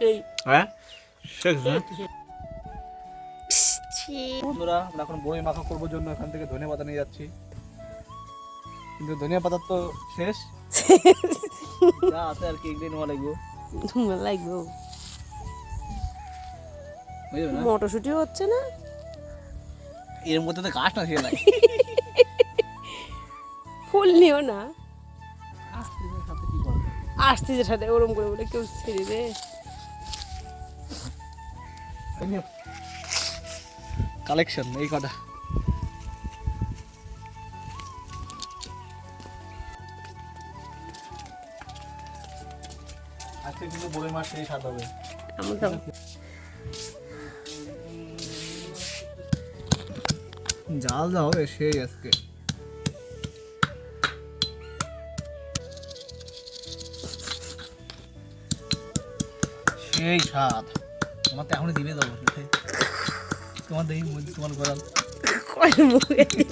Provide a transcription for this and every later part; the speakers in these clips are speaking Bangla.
সেই হ্যাঁ? শেষ হ্যাঁ? বন্ধুরা আমরা এখন বই মাখা করব জন্য এখান থেকে ধনে পাতা নিয়ে যাচ্ছি। কিন্তু ধনিয়া পাতার তো শেষ। যা আছে আর কি একদিন নেওয়া লাগবে। লাগবে। মটরশুটিও হচ্ছে না? এর মধ্যে তো গাছ না ছিল ফুল নিও না? আসতে যে সাথে ওরম করে বলে কেউ ছেড়ে দে। কালেকশন এই কটা। আজকে কিন্তু মাছ সেই স্বাদ হবে। জাল যা হবে সেই আজকে। সেই স্বাদ। তোমার তো এখনই দিবে দেবো। তোমার দেখি তোমার কয়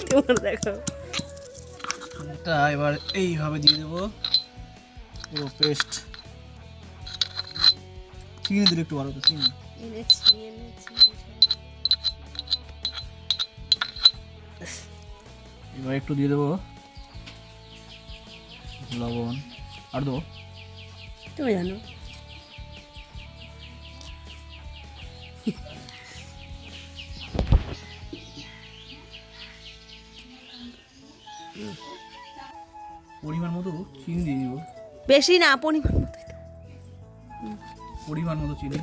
তোমার দেখো। এটা এবার এইভাবে দিয়ে দেবো। পুরো পেস্ট চিনি দিলে একটু ভালো তো চিনি। এবার একটু দিয়ে দেবো। লবণ। আর দেবো। তুমি জানো? পরিমাণ মতো চিনি দিয়ে দিব। বেশি না পরিমাণ মতোই তো। পরিমাণ মতো চিনি।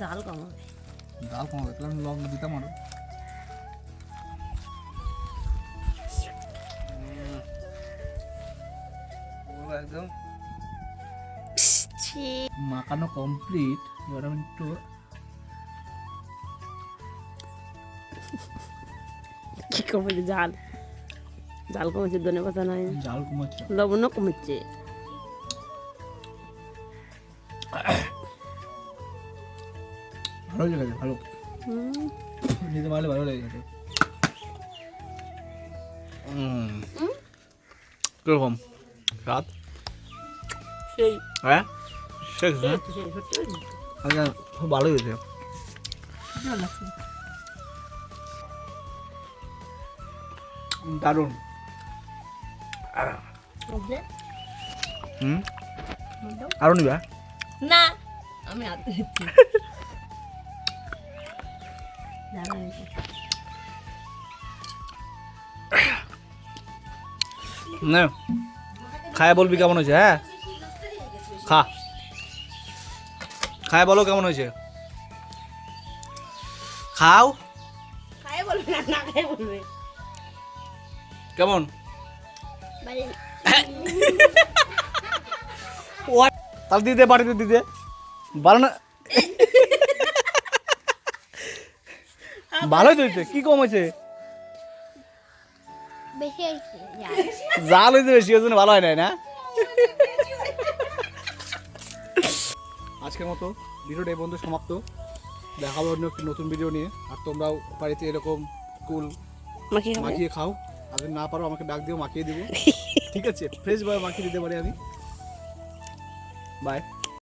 জাল কমাবে ডাল কমাবে তাহলে আমি লবণ দিতাম আরও। একদম। মাখানো কমপ্লিট এবার আমি একটু কি কমেছে জাল জাল কমেছে ধনে পাতা নাই। জাল কমাচ্ছি লবণও কমেছে। ভালো লেগেছে ভালো। নিতে পারলে ভালো লেগেছে কীরকম? স্বাদ? সেই। হ্যাঁ? শেষ হ্যাঁ। আচ্ছা খুব ভালো হয়েছে। ভালো দারুণ। হুম? আরও নিবা? না আমি। না খায় বলবি কেমন হয়েছে হ্যাঁ? খা। খায় বলো কেমন হয়েছে? খাও। খায় বলবে না না খায় বলবে। কেমন? তাহলে দিতে বাড়িতে দিতে ভালো না ভালোই হয়েছে কি কম হয়েছে? জাল হয়েছে বেশি ওই জন্য ভালো হয় নাই না? আজকের মতো ভিডিওটা এই বন্ধু সমাপ্ত। দেখাবো অন্য একটি নতুন ভিডিও নিয়ে। আর তোমরাও বাড়িতে এরকম কুল মাখিয়ে খাও। আর না পারো আমাকে ডাক দিও মাখিয়ে দেবো। ঠিক আছে? ফ্রেশ ভাবে মাখিয়ে দিতে পারি আমি। বাই